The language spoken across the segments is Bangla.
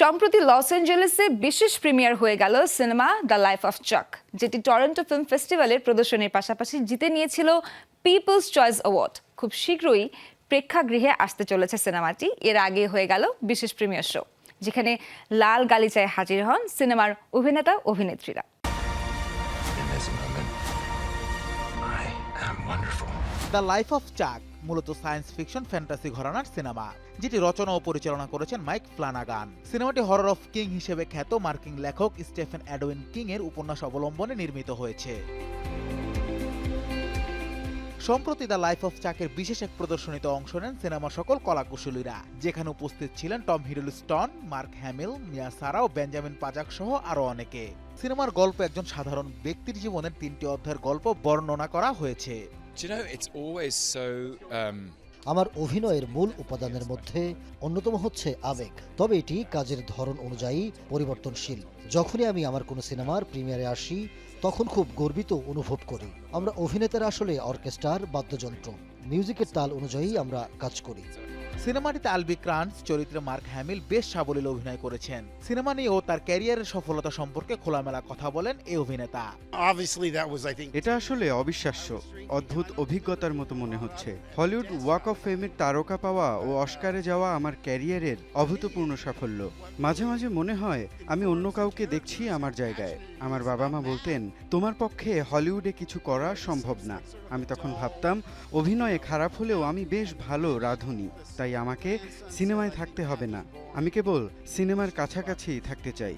সম্প্রতি লস অ্যাঞ্জেলেসে বিশেষ প্রিমিয়ার হয়ে গেল cinema the life of Chuck, যেটি টরন্টো ফিল্ম ফেস্টিভ্যালের প্রদর্শনীর পাশাপাশি জিতে নিয়েছিল পিপলস চয়েস অ্যাওয়ার্ড। খুব শীঘ্রই প্রেক্ষাগৃহে আসতে চলেছে সিনেমাটি। এর আগে হয়ে গেল বিশেষ প্রিমিয়ার শো, যেখানে লাল গালিচায় হাজির হন সিনেমার অভিনেতা, অভিনেত্রীরা। দ্য লাইফ অফ চাক মূলত সায়েন্স ফিকশন ফ্যান্টাসি ঘরানার সিনেমা যেটি রচনা ও পরিচালনা করেছেন মাইক ফ্লানাগান সিনেমাটি হরর অফ কিং হিসেবে খ্যাত মার্কিং লেখক স্টেফেন অ্যাডওয়েন কিং এর উপন্যাস অবলম্বনে নির্মিত হয়েছে। সম্প্রতি দ্য লাইফ অফ চাকের বিশেষ এক প্রদর্শনীতে অংশ নেন সিনেমার সকল কলাকুশলীরা, যেখানে উপস্থিত ছিলেন Tom Hiddleston, Mark Hamill, Mia Sara ও বেঞ্জামিন পাজাক সহ আরও অনেকে। সিনেমার গল্প একজন সাধারণ ব্যক্তির জীবনের তিনটি অধ্যায়ের গল্প বর্ণনা করা হয়েছে। Um, আমার অভিনয়ের মূল উপাদানের মধ্যে অন্যতম হচ্ছে আবেগ। তবে এটি কাজের ধরন অনুযায়ী পরিবর্তনশীল। যখনই আমি আমার কোনো সিনেমার প্রিমিয়ারে আসি তখন খুব গর্বিত অনুভব করি। আমরা অভিনেতারা আসলে অর্কেস্ট্রার বাদ্যযন্ত্র। মিউজিকের তাল অনুযায়ী আমরা কাজ করি। সিনেমাটিতে আলবি ক্রান্স চরিত্রে মার্ক হ্যামিল বেশ সাবলীল অভিনয় করেছেন। সিনেমা নিয়ে ও তার ক্যারিয়ারের সফলতা সম্পর্কে খোলামেলা কথা বলেন এই অভিনেতা। Obviously that was i think এটা আসলে অবিশ্বাস্য অদ্ভুত অভিজ্ঞতার মতো মনে হচ্ছে। হলিউড ওয়াক অফ ফেমের তারকা পাওয়া ও অস্কারে যাওয়া আমার ক্যারিয়ারের অভূতপূর্ণ সাফল্য। মাঝে মাঝে মনে হয় আমি অন্য কাউকে দেখছি আমার জায়গায়। আমার বাবা মা বলতেন তোমার পক্ষে হলিউডে কিছু করা সম্ভব না। আমি তখন ভাবতাম অভিনয়ে খারাপ হলেও আমি বেশ ভালো রাঁধুনি তাই আমাকে সিনেমায় থাকতে হবে না। আমি কেবল সিনেমার কাছাকাছি থাকতে চাই.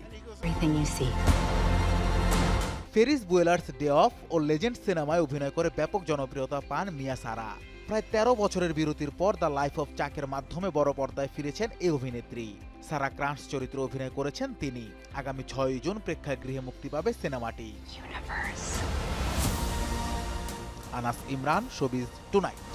ফেরিস বুয়েলার্স ডে অফ ও লেজেন্ড সিনেমায় অভিনয় করে ব্যাপক জনপ্রিয়তা পান মিয়া সারা। প্রায় তেরো বছরের বিরতির পর দ্য লাইফ অফ চাকের মাধ্যমে বড় পর্দায় ফিরেছেন এই অভিনেত্রী। সারা ক্রান্স চরিত্রে অভিনয় করেছেন তিনি। আগামী ছয় জুন প্রেক্ষাগৃহে মুক্তি পাবে সিনেমাটি। Anas Imran showbiz tonight.